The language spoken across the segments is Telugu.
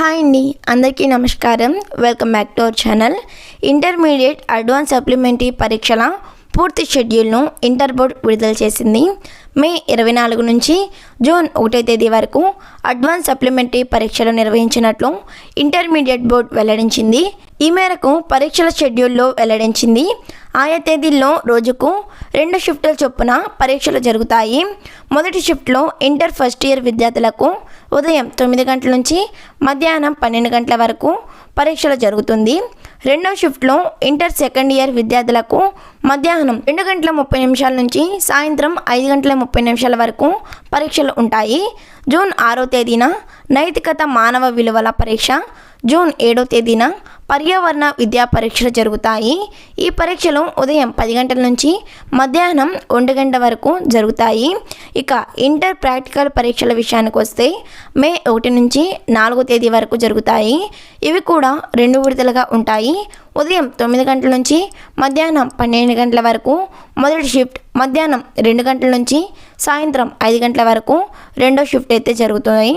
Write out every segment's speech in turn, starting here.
హాయ్ అండి అందరికీ నమస్కారం. Welcome back to our channel. Intermediate advance supplementary పరీక్షల పూర్తి షెడ్యూల్ను ఇంటర్ బోర్డ్ విడుదల చేసింది. మే ఇరవై నాలుగు నుంచి జూన్ ఒకటో తేదీ వరకు అడ్వాన్స్ సప్లిమెంటరీ పరీక్షలు నిర్వహించినట్లు ఇంటర్మీడియట్ బోర్డు వెల్లడించింది. ఈ మేరకు పరీక్షల షెడ్యూల్లో వెల్లడించింది. ఆయా తేదీల్లో రోజుకు రెండు షిఫ్టుల చొప్పున పరీక్షలు జరుగుతాయి. మొదటి షిఫ్ట్లో ఇంటర్ ఫస్ట్ ఇయర్ విద్యార్థులకు ఉదయం తొమ్మిది గంటల నుంచి మధ్యాహ్నం పన్నెండు గంటల వరకు పరీక్షలు జరుగుతుంది. రెండవ షిఫ్ట్లో ఇంటర్ సెకండ్ ఇయర్ విద్యార్థులకు మధ్యాహ్నం రెండు గంటల ముప్పై నిమిషాల నుంచి సాయంత్రం ఐదు గంటల ముప్పై నిమిషాల వరకు పరీక్షలు ఉంటాయి. జూన్ ఆరో తేదీన నైతికత మానవ విలువల పరీక్ష జూన్ ఏడో తేదీన పర్యావరణ విద్యా పరీక్షలు జరుగుతాయి. ఈ పరీక్షలు ఉదయం పది గంటల నుంచి మధ్యాహ్నం ఒంటి గంట వరకు జరుగుతాయి. ఇక ఇంటర్ ప్రాక్టికల్ పరీక్షల విషయానికి వస్తే మే ఒకటి నుంచి నాలుగో తేదీ వరకు జరుగుతాయి. ఇవి కూడా రెండు విడతలుగా ఉంటాయి. ఉదయం తొమ్మిది గంటల నుంచి మధ్యాహ్నం పన్నెండు గంటల వరకు మొదటి షిఫ్ట్ మధ్యాహ్నం రెండు గంటల నుంచి సాయంత్రం ఐదు గంటల వరకు రెండో షిఫ్ట్ అయితే జరుగుతుంది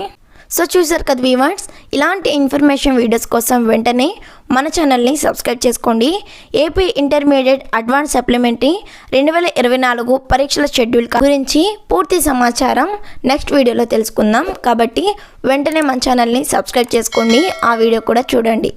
సో చూసారు కదా వీవర్స్ ఇలాంటి ఇన్ఫర్మేషన్ వీడియోస్ కోసం వెంటనే మన ఛానల్ని సబ్స్క్రైబ్ చేసుకోండి. ఏపీ ఇంటర్మీడియట్ అడ్వాన్స్ సప్లిమెంటరీ రెండు వేల ఇరవై నాలుగు పరీక్షల షెడ్యూల్ గురించి పూర్తి సమాచారం నెక్స్ట్ వీడియోలో తెలుసుకుందాం. కాబట్టి వెంటనే మన ఛానల్ని సబ్స్క్రైబ్ చేసుకోండి. ఆ వీడియో కూడా చూడండి.